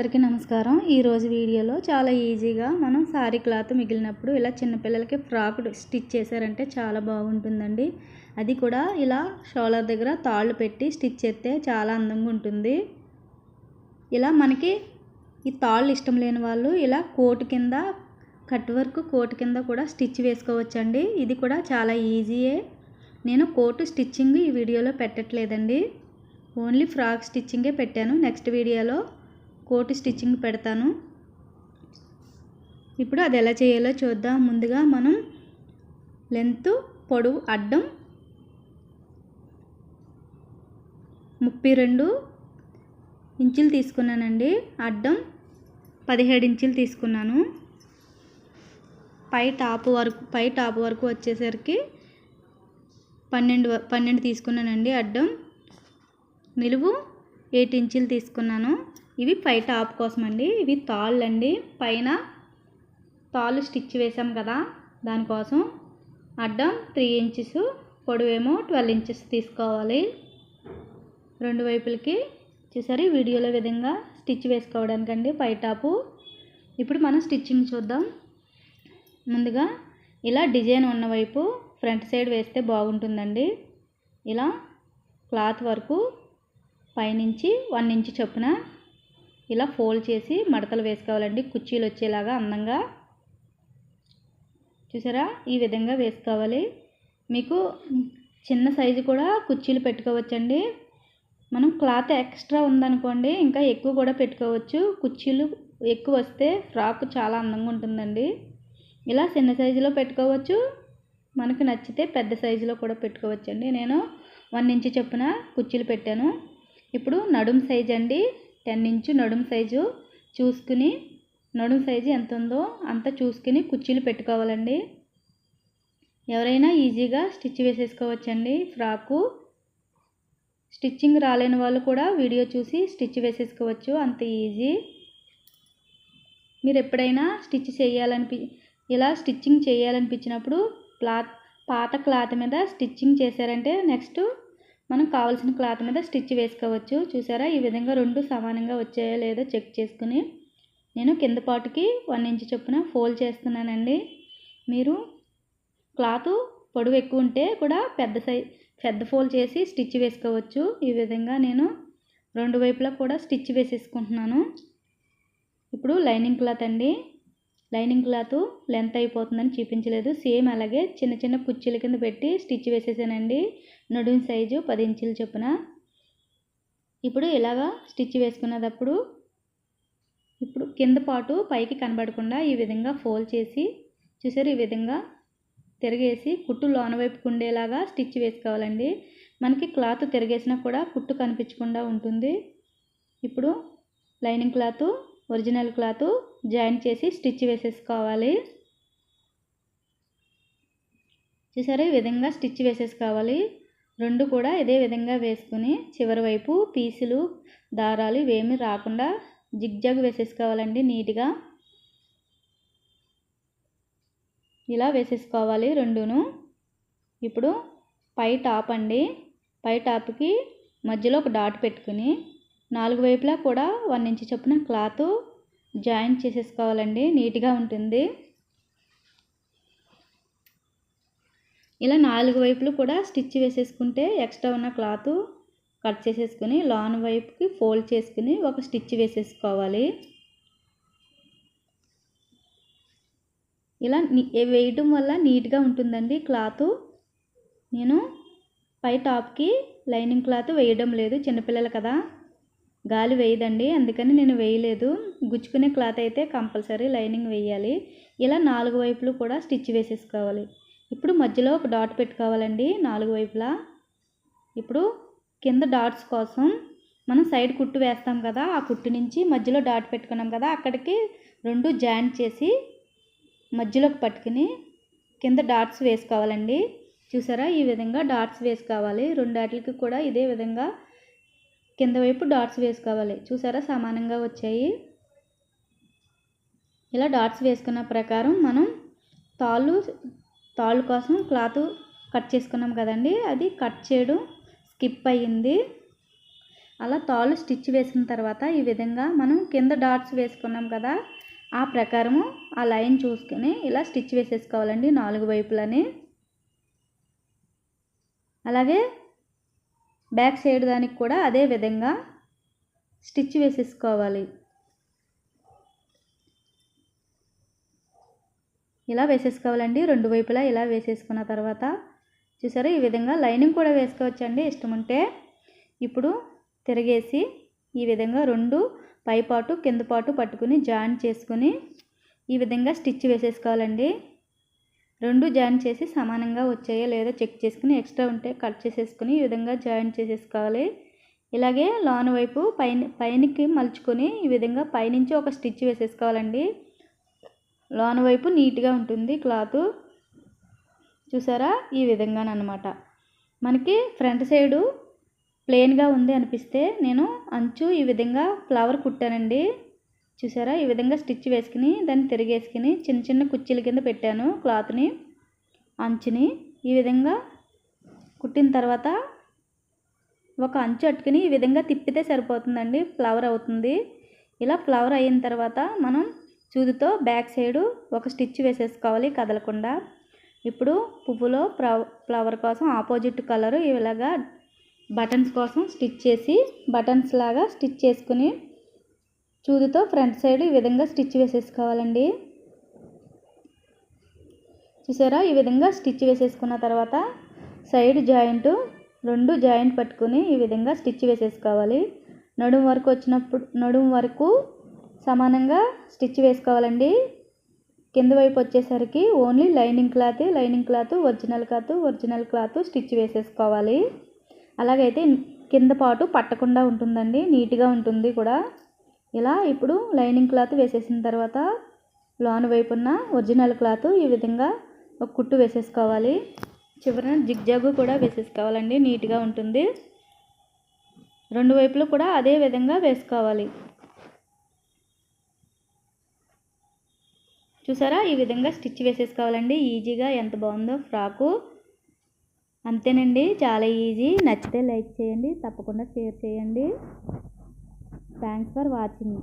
అందరికీ నమస్కారం. ఈరోజు వీడియోలో చాలా ఈజీగా మనం సారీ క్లాత్ మిగిలినప్పుడు ఇలా చిన్నపిల్లలకి ఫ్రాక్ స్టిచ్ చేశారంటే చాలా బాగుంటుందండి. అది కూడా ఇలా షోలర్ దగ్గర తాళ్ళు పెట్టి స్టిచ్ చేస్తే చాలా అందంగా ఉంటుంది. ఇలా మనకి ఈ తాళ్ళు ఇష్టం లేని వాళ్ళు ఇలా కోటు కింద కట్ వర్క్ కోటు కింద కూడా స్టిచ్ వేసుకోవచ్చండి. ఇది కూడా చాలా ఈజీయే. నేను కోటు స్టిచ్చింగ్ ఈ వీడియోలో పెట్టట్లేదండి. ఓన్లీ ఫ్రాక్ స్టిచ్చింగే పెట్టాను. నెక్స్ట్ వీడియోలో కోటు స్టిచ్చింగ్ పెడతాను. ఇప్పుడు అది ఎలా చేయాలో చూద్దాం. ముందుగా మనం లెంత్ పొడవు అడ్డం ముప్పై రెండు ఇంచులు తీసుకున్నానండి. అడ్డం పదిహేడు ఇంచులు తీసుకున్నాను. పై టాప్ వరకు పై టాప్ వరకు వచ్చేసరికి పన్నెండు పన్నెండు తీసుకున్నానండి. అడ్డం నిలువు ఎయిట్ ఇంచులు తీసుకున్నాను. ఇవి పై టాప్ కోసం అండి ఇవి తాళ్ళు అండి పైన తాళ్ళు స్టిచ్ వేసాం కదా దానికోసం అడ్డం త్రీ ఇంచెస్ పొడవేమో ట్వెల్వ్ ఇంచెస్ తీసుకోవాలి. రెండు వైపులకి చూసారు వీడియోలో విధంగా స్టిచ్ వేసుకోవడానికండి పై టాపు. ఇప్పుడు మనం స్టిచ్చింగ్ చూద్దాం. ముందుగా ఇలా డిజైన్ ఉన్న వైపు ఫ్రంట్ సైడ్ వేస్తే బాగుంటుందండి. ఇలా క్లాత్ వరకు పైనుంచి వన్ ఇంచ్ చొప్పున ఇలా ఫోల్డ్ చేసి మడతలు వేసుకోవాలండి. కుర్చీలు వచ్చేలాగా అందంగా. చూసారా? ఈ విధంగా వేసుకోవాలి. మీకు చిన్న సైజు కూడా కుర్చీలు పెట్టుకోవచ్చండి. మనం క్లాత్ ఎక్స్ట్రా ఉందనుకోండి ఇంకా ఎక్కువ కూడా పెట్టుకోవచ్చు. కుర్చీలు ఎక్కువ వస్తే ఫ్రాక్ చాలా అందంగా ఉంటుందండి. ఇలా చిన్న సైజులో పెట్టుకోవచ్చు. మనకు నచ్చితే పెద్ద సైజులో కూడా పెట్టుకోవచ్చండి. నేను వన్ ఇంచ్ చొప్పున కుర్చీలు పెట్టాను. ఇప్పుడు నడుం సైజ్ అండి టెన్ ఇంచు నడుము సైజు చూసుకుని నడుము సైజు ఎంత ఉందో అంత చూసుకుని కుర్చీలు పెట్టుకోవాలండి. ఎవరైనా ఈజీగా స్టిచ్ వేసేసుకోవచ్చండి. ఫ్రాకు స్టిచ్చింగ్ రాలేని వాళ్ళు కూడా వీడియో చూసి స్టిచ్ వేసేసుకోవచ్చు. అంత ఈజీ. మీరు ఎప్పుడైనా స్టిచ్ చేయాలనిపి ఇలా స్టిచ్చింగ్ చేయాలనిపించినప్పుడు క్లాత్ పాత క్లాత్ మీద స్టిచ్చింగ్ చేశారంటే నెక్స్ట్ మనం కావాల్సిన క్లాత్ మీద స్టిచ్ వేసుకోవచ్చు. చూసారా? ఈ విధంగా రెండు సమానంగా వచ్చాయో లేదో చెక్ చేసుకుని నేను కింద పాటుకి వన్ ఇంచ్ చొప్పున ఫోల్డ్ చేస్తున్నానండి. మీరు క్లాత్ పొడవు ఎక్కువ ఉంటే కూడా పెద్ద సై పెద్ద ఫోల్డ్ చేసి స్టిచ్ వేసుకోవచ్చు. ఈ విధంగా నేను రెండు వైపులా కూడా స్టిచ్ వేసేసుకుంటున్నాను. ఇప్పుడు లైనింగ్ క్లాత్ అండి. లైనింగ్ క్లాత్ లెంత్ అయిపోతుందని చూపించలేదు. సేమ్ అలాగే చిన్న చిన్న కుర్చీల కింద పెట్టి స్టిచ్ వేసేసానండి. నడుము సైజు పది ఇంచులు చొప్పున. ఇప్పుడు ఇలాగా స్టిచ్ వేసుకున్నప్పుడు ఇప్పుడు కింద పాటు పైకి కనబడకుండా ఈ విధంగా ఫోల్డ్ చేసి చూసారు ఈ విధంగా తిరిగేసి కుట్టు లోన వైపుకు ఉండేలాగా స్టిచ్ వేసుకోవాలండి. మనకి క్లాత్ తిరిగేసినా కూడా కుట్టు కనిపించకుండా ఉంటుంది. ఇప్పుడు lining cloth original cloth join చేసి స్టిచ్ వేసేసుకోవాలి. చూసారా? ఈ విధంగా స్టిచ్ వేసేసుకోవాలి. రెండు కూడా ఇదే విధంగా వేసుకుని చివరి వైపు పీసులు దారాలు ఇవేమి రాకుండా జిగ్జాగ్ వేసేసుకోవాలండి నీట్గా. ఇలా వేసేసుకోవాలి రెండును. ఇప్పుడు పై టాప్ అండి. పై టాప్కి మధ్యలో ఒక డాట్ పెట్టుకుని నాలుగు వైపులా కూడా వన్ ఇంచ్ చొప్పున క్లాత్ జాయిన్ చేసేసుకోవాలండి. నీట్గా ఉంటుంది. ఇలా నాలుగు వైపులు కూడా స్టిచ్ వేసేసుకుంటే ఎక్స్ట్రా ఉన్న క్లాత్ కట్ చేసేసుకుని లాన్ వైపుకి ఫోల్డ్ చేసుకుని ఒక స్టిచ్ వేసేసుకోవాలి. ఇలా వేయటం వల్ల నీట్గా ఉంటుందండి క్లాత్. నేను పై టాప్కి లైనింగ్ క్లాత్ వేయడం లేదు చిన్నపిల్లలు కదా. గాలి వేయదండి. అందుకని నేను వేయలేదు. గుచ్చుకునే క్లాత్ అయితే కంపల్సరీ లైనింగ్ వేయాలి. ఇలా నాలుగు వైపులు కూడా స్టిచ్ వేసేసుకోవాలి. ఇప్పుడు మధ్యలో ఒక డాట్ పెట్టుకోవాలండి నాలుగు వైపులా. ఇప్పుడు కింద డాట్స్ కోసం మనం సైడ్ కుట్టు వేస్తాం కదా ఆ కుట్టు నుంచి మధ్యలో డాట్ పెట్టుకున్నాం కదా అక్కడికి రెండు జాయింట్ చేసి మధ్యలోకి పట్టుకుని కింద డాట్స్ వేసుకోవాలండి. చూసారా? ఈ విధంగా డాట్స్ వేసుకోవాలి. రెండు వాటికి కూడా ఇదే విధంగా కింద వైపు డాట్స్ వేసుకోవాలి. చూసారా? సమానంగా వచ్చాయి. ఇలా డాట్స్ వేసుకున్న ప్రకారం మనం తాళ్ళు తాళ్ళు కోసం క్లాత్ కట్ చేసుకున్నాం కదండి. అది కట్ చేయడం స్కిప్ అయ్యింది. అలా తాళ్ళు స్టిచ్ వేసిన తర్వాత ఈ విధంగా మనం కింద డాట్స్ వేసుకున్నాం కదా ఆ ప్రకారము ఆ లైన్ చూసుకొని ఇలా స్టిచ్ వేసేసుకోవాలండి నాలుగు వైపులని. అలాగే బ్యాక్ సైడ్ దానికి కూడా అదే విధంగా స్టిచ్ వేసేసుకోవాలి. ఇలా వేసేసుకోవాలండి. రెండు వైపులా ఇలా వేసేసుకున్న తర్వాత చూసారా? ఈ విధంగా లైనింగ్ కూడా వేసుకోవచ్చండి. ఇష్టం ఉంటే ఇప్పుడు తిరిగేసి ఈ విధంగా రెండు పైపాటు కింద పాటు పట్టుకుని జాయిన్ చేసుకుని ఈ విధంగా స్టిచ్ వేసేసుకోవాలండి. రెండు జాయిన్ చేసి సమానంగా వచ్చాయో లేదో చెక్ చేసుకుని ఎక్స్ట్రా ఉంటే కట్ చేసేసుకుని ఈ విధంగా జాయిన్ చేసేసుకోవాలి. ఇలాగే లోన వైపు పైన పైనకి మలుచుకొని ఈ విధంగా పైనుంచి ఒక స్టిచ్ వేసేసుకోవాలండి. లోన వైపు నీట్గా ఉంటుంది క్లాత్. చూసారా? ఈ విధంగానమాట మనకి ఫ్రంట్ సైడు ప్లెయిన్గా ఉంది అనిపిస్తే నేను అంచు ఈ విధంగా ఫ్లవర్ కుట్టానండి. చూసారా? ఈ విధంగా స్టిచ్ వేసుకుని దాన్ని తిరిగేసుకుని చిన్న చిన్న కుర్చీల కింద పెట్టాను. క్లాత్ని అంచుని. ఈ విధంగా కుట్టిన తర్వాత ఒక అంచు అట్టుకుని ఈ విధంగా తిప్పితే సరిపోతుందండి. ఫ్లవర్ అవుతుంది. ఇలా ఫ్లవర్ అయిన తర్వాత మనం సూదితో బ్యాక్ సైడు ఒక స్టిచ్ వేసేసుకోవాలి కదలకుండా. ఇప్పుడు పువ్వులో ఫ్లవర్ కోసం ఆపోజిట్ కలరు ఇలాగా బటన్స్ కోసం స్టిచ్ చేసి బటన్స్ లాగా స్టిచ్ చేసుకుని చూదుతో ఫ్రంట్ సైడ్ ఈ విధంగా స్టిచ్ వేసేసుకోవాలండి. చూసారా? ఈ విధంగా స్టిచ్ వేసేసుకున్న తర్వాత సైడ్ జాయింట్ రెండు జాయింట్ పట్టుకుని ఈ విధంగా స్టిచ్ వేసేసుకోవాలి. నడుము వరకు వచ్చినప్పుడు నడుము వరకు సమానంగా స్టిచ్ వేసుకోవాలండి. కింద వైపు వచ్చేసరికి only lining cloth lining cloth original cloth original cloth stitch వేసేసుకోవాలి. అలాగైతే కింద పాటు పట్టకుండా ఉంటుందండి నీట్గా ఉంటుంది కూడా. ఇలా ఇప్పుడు లైనింగ్ క్లాత్ వేసేసిన తర్వాత లోన వైపున్న ఒరిజినల్ క్లాత్ ఈ విధంగా ఒక కుట్టు వేసేసుకోవాలి. చివరన జిగ్జాగు కూడా వేసేసుకోవాలండి నీట్గా ఉంటుంది. రెండు వైపులు కూడా అదే విధంగా వేసుకోవాలి. చూసారా? ఈ విధంగా స్టిచ్ వేసేసుకోవాలండి. ఈజీగా ఎంత బాగుందో ఫ్రాకు. అంతేనండి. చాలా ఈజీ. నచ్చితే లైక్ చేయండి. తప్పకుండా షేర్ చేయండి. Thanks for watching